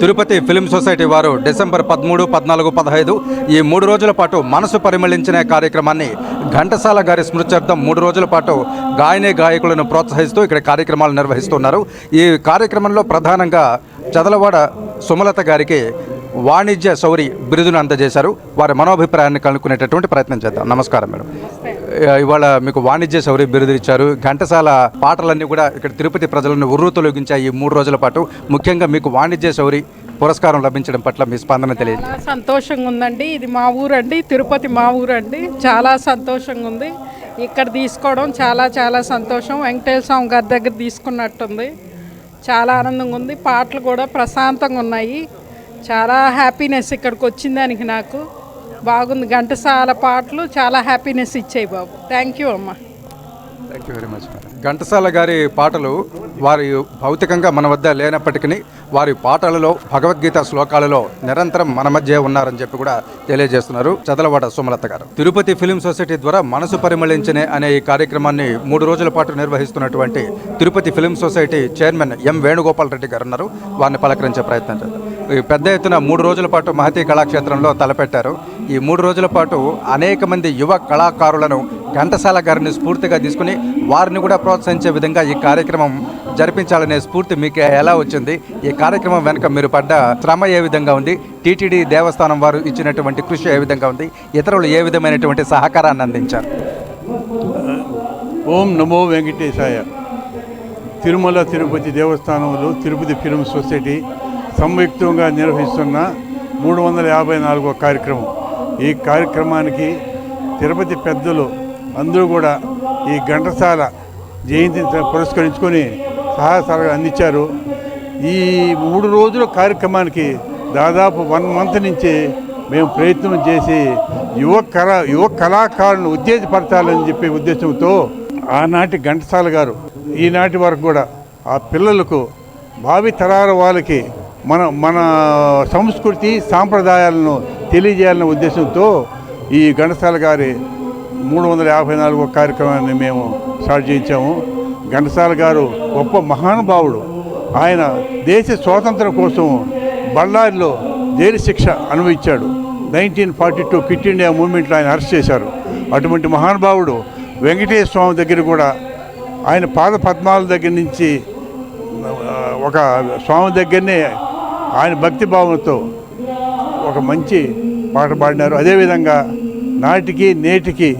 Tirupati film society వారు December పదమూడు పద్నాలుగు పదహైదు ఈ మూడు రోజుల పాటు మనసు పరిమళించిన కార్యక్రమాన్ని ఘంటసాల గారి స్మృత్యర్థం మూడు రోజుల పాటు గాయని గాయకులను ప్రోత్సహిస్తూ ఇక్కడ కార్యక్రమాలు నిర్వహిస్తున్నారు. ఈ కార్యక్రమంలో ప్రధానంగా చదలవాడ సుమలత గారికి వాణిజ్య శౌరి బిరుదును అందజేశారు. వారి మనోభిప్రాయాన్ని కనుక్కునేటటువంటి ప్రయత్నం చేద్దాం. నమస్కారం మేడం. ఇవాళ మీకు వాణిజ్య శౌర్య బిరుదు ఇచ్చారు ఘంటసాల పాటలన్నీ కూడా ఇక్కడ తిరుపతి ప్రజలను ఉర్రూతొలగించాయి ఈ మూడు రోజుల పాటు. ముఖ్యంగా మీకు వాణిజ్య శౌరి పురస్కారం లభించడం పట్ల మీ స్పందన తెలియదు సంతోషంగా ఉందండి ఇది మా ఊరండి తిరుపతి మా ఊరండి. చాలా సంతోషంగా ఉంది ఇక్కడ తీసుకోవడం చాలా చాలా సంతోషం. వెంకటేశ్వర స్వామి గారి దగ్గర తీసుకున్నట్టుంది. చాలా ఆనందంగా ఉంది పాటలు కూడా ప్రశాంతంగా ఉన్నాయి చాలా హ్యాపీనెస్ ఇక్కడికి వచ్చిందానికి నాకు. బాగుంది. ఘంటసాల పాటలు చాలా హ్యాపీనెస్ ఇచ్చాయి బాబు. థ్యాంక్ యూ అమ్మా. Thank you very much Ghantasala గారి పాటలు వారి భౌతికంగా మన వద్ద లేనప్పటికీ వారి పాటలలో భగవద్గీత శ్లోకాలలో నిరంతరం మన మధ్య ఉన్నారని చెప్పి కూడా తెలియజేస్తున్నారు చదలవాడ సుమలత గారు. తిరుపతి ఫిలిం సొసైటీ ద్వారా మనసు పరిమళించనే అనే ఈ కార్యక్రమాన్ని మూడు రోజుల పాటు నిర్వహిస్తున్నటువంటి Tirupati film society chairman M Venugopal Reddy గారు ఉన్నారు. వారిని పలకరించే ప్రయత్నం చేస్తారు ఈ పెద్ద ఎత్తున మూడు రోజుల పాటు మహతీ కళాక్షేత్రంలో తలపెట్టారు. ఈ మూడు రోజుల పాటు అనేక మంది యువ కళాకారులను ఘంటసాల గారిని స్ఫూర్తిగా తీసుకుని వారిని కూడా ప్రోత్సహించే విధంగా ఈ కార్యక్రమం జరిపించాలనే స్ఫూర్తి మీకు ఎలా వచ్చింది? ఈ కార్యక్రమం వెనుక మీరు పడ్డ శ్రమ ఏ విధంగా ఉంది? టీటీడీ దేవస్థానం వారు ఇచ్చినటువంటి కృషి ఏ విధంగా ఉంది? ఇతరులు ఏ విధమైనటువంటి సహకారాన్ని అందించారు? ఓం నమో వెంకటేశాయ. తిరుమల తిరుపతి దేవస్థానంలో తిరుపతి ఫిల్మ్ సొసైటీ సంయుక్తంగా నిర్వహిస్తున్న మూడు వందల యాభై నాలుగో కార్యక్రమం. ఈ కార్యక్రమానికి తిరుపతి పెద్దలు అందరూ కూడా ఈ ఘంటసాల జయంతిని పురస్కరించుకొని సహాయ సహకారాలు అందించారు. ఈ మూడు రోజుల కార్యక్రమానికి దాదాపు వన్ మంత్ నుంచి మేము ప్రయత్నం చేసి యువ కళ యువ కళాకారులను ఉత్తేజపరచాలని చెప్పే ఉద్దేశంతో ఆనాటి ఘంటసాల గారు ఈనాటి వరకు కూడా ఆ పిల్లలకు భావి తరాల వాళ్ళకి మన మన సంస్కృతి సాంప్రదాయాలను తెలియజేయాలనే ఉద్దేశంతో ఈ ఘంటసాల గారి మూడు వందల యాభై నాలుగో కార్యక్రమాన్ని మేము స్టార్ట్ చేయించాము. ఘంటసాల గారు గొప్ప మహానుభావుడు. ఆయన దేశ స్వాతంత్రం కోసం బళ్ళారిలో జైలు శిక్ష అనుభవించాడు. Nineteen forty two quit India మూవ్మెంట్లో ఆయన అరెస్ట్ చేశారు. అటువంటి మహానుభావుడు వెంకటేశ్వర స్వామి దగ్గర కూడా ఆయన పాద పద్మాల దగ్గర నుంచి ఒక స్వామి దగ్గరనే ఆయన భక్తి భావనతో ఒక మంచి పాట పాడినారు. అదేవిధంగా నాటికి నేటికి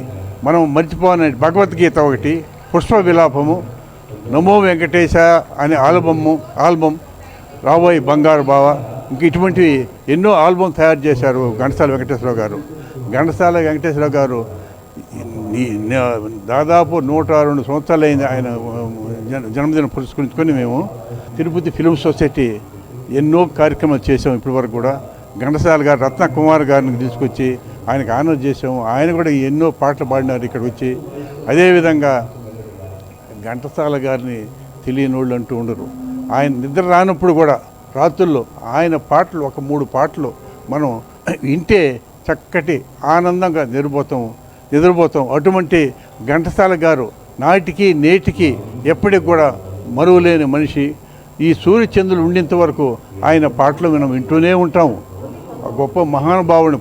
మనం మర్చిపోని భగవద్గీత ఒకటి పుష్ప విలాపము నమో వెంకటేశ అనే ఆల్బము ఆల్బమ్ రాబోయే బంగారు బావ. ఇంక ఇటువంటివి ఎన్నో ఆల్బమ్ తయారు చేశారు ఘంటసాల వెంకటేశ్వరరావు గారు. ఘంటసాల వెంకటేశ్వరరావు గారు దాదాపు నూట రెండు సంవత్సరాలైంది ఆయన జన- జన్మదినం పురస్కరించుకొని మేము తిరుపతి ఫిలిం సొసైటీ ఎన్నో కార్యక్రమాలు చేసాం ఇప్పటి వరకు కూడా. ఘంటసాల గారు రత్న కుమార్ గారిని తీసుకొచ్చి ఆయనకు ఆనర్ చేసాము ఆయన కూడా ఎన్నో పాటలు పాడినారు ఇక్కడ వచ్చి. అదేవిధంగా ఘంటసాల గారిని తెలియని వాళ్ళు అంటూ ఉండరు. ఆయన నిద్ర రానప్పుడు కూడా రాత్రుల్లో ఆయన పాటలు ఒక మూడు పాటలు మనం వింటే చక్కటి ఆనందంగా నిద్రపోతాం నిద్రపోతాం. అటువంటి ఘంటసాల గారు నాటికి నేటికి ఎప్పటికి కూడా మరువలేని మనిషి. ఈ సూర్యచంద్రులు ఉండేంత వరకు ఆయన పాటలు మనం వింటూనే ఉంటాము గొప్ప మహానుభావుని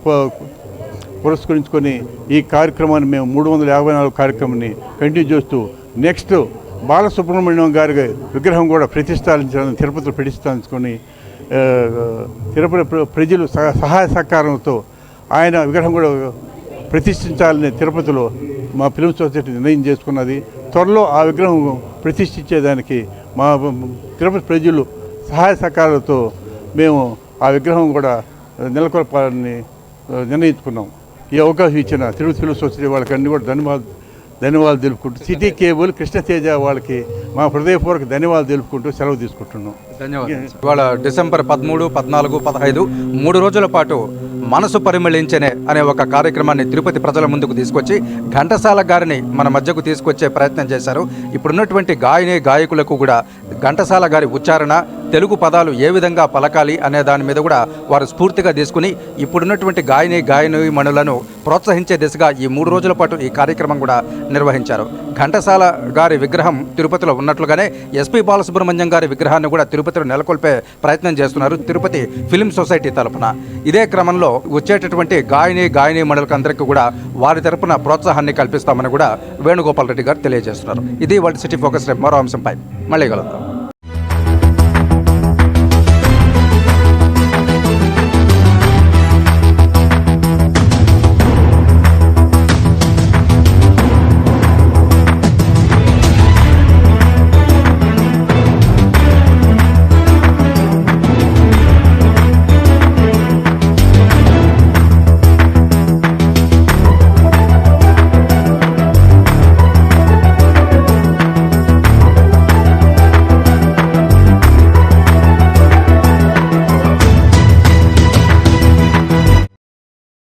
పురస్కరించుకొని ఈ కార్యక్రమాన్ని మేము మూడు వందల యాభై నాలుగు కార్యక్రమాన్ని కంటిన్యూ చేస్తూ నెక్స్ట్ బాలసుబ్రహ్మణ్యం గారి విగ్రహం కూడా ప్రతిష్ఠాపించాలని తిరుపతిలో ప్రతిష్టాలించుకొని తిరుపతి ప్ర- ప్రజలు సహ- సహాయ సహకారంతో ఆయన విగ్రహం కూడా ప్రతిష్ఠించాలని తిరుపతిలో మా ఫిల్మ్ సొసైటీ నిర్ణయం చేసుకున్నది. త్వరలో ఆ విగ్రహం ప్రతిష్ఠించేదానికి మా తిరుపతి ప్రజలు సహాయ సహకారాలతో మేము ఆ విగ్రహం కూడా నెలకొల్పాలని నిర్ణయించుకున్నాం. ఈ అవకాశం ఇచ్చిన తిరుపతి ఫిలిం సొసైటీ వాళ్ళకి అన్ని కూడా ధన్యవాదాలు ధన్యవాదాలు తెలుపుకుంటూ సిటీ కేబుల్ కృష్ణతేజ వాళ్ళకి మా హృదయపూర్వక ధన్యవాదాలు తెలుపుకుంటూ సెలవు తీసుకుంటున్నాం. ధన్యవాదాలు ఇవాళ డిసెంబర్ పదమూడు పద్నాలుగు పదహైదు మూడు రోజుల పాటు మనసు పరిమళించనే అనే ఒక కార్యక్రమాన్ని తిరుపతి ప్రజల ముందుకు తీసుకొచ్చి ఘంటసాల గారిని మన మధ్యకు తీసుకొచ్చే ప్రయత్నం చేశారు. ఇప్పుడున్నటువంటి గాయని గాయకులకు కూడా ఘంటసాల గారి ఉచ్చారణ తెలుగు పదాలు ఏ విధంగా పలకాలి అనే దాని మీద కూడా వారు స్ఫూర్తిగా తీసుకుని ఇప్పుడున్నటువంటి గాయని గాయని మణులను ప్రోత్సహించే దిశగా ఈ మూడు రోజుల పాటు ఈ కార్యక్రమం కూడా నిర్వహించారు. ఘంటసాల గారి విగ్రహం తిరుపతిలో ఉన్నట్లుగానే ఎస్పి బాలసుబ్రహ్మణ్యం గారి విగ్రహాన్ని కూడా తిరుపతిలో నెలకొల్పే ప్రయత్నం చేస్తున్నారు తిరుపతి ఫిలిం సొసైటీ తరపున. ఇదే క్రమంలో వచ్చేటటువంటి గాయని గాయని మండలికి అందరికీ కూడా వారి తరపున ప్రోత్సాహాన్ని కల్పిస్తామని కూడా వేణుగోపాల్ రెడ్డి గారు తెలియజేస్తున్నారు. ఇది వరల్డ్ సిటీ ఫోకస్ రేపు మరో అంశంపై. మళ్ళీ కలుద్దాం.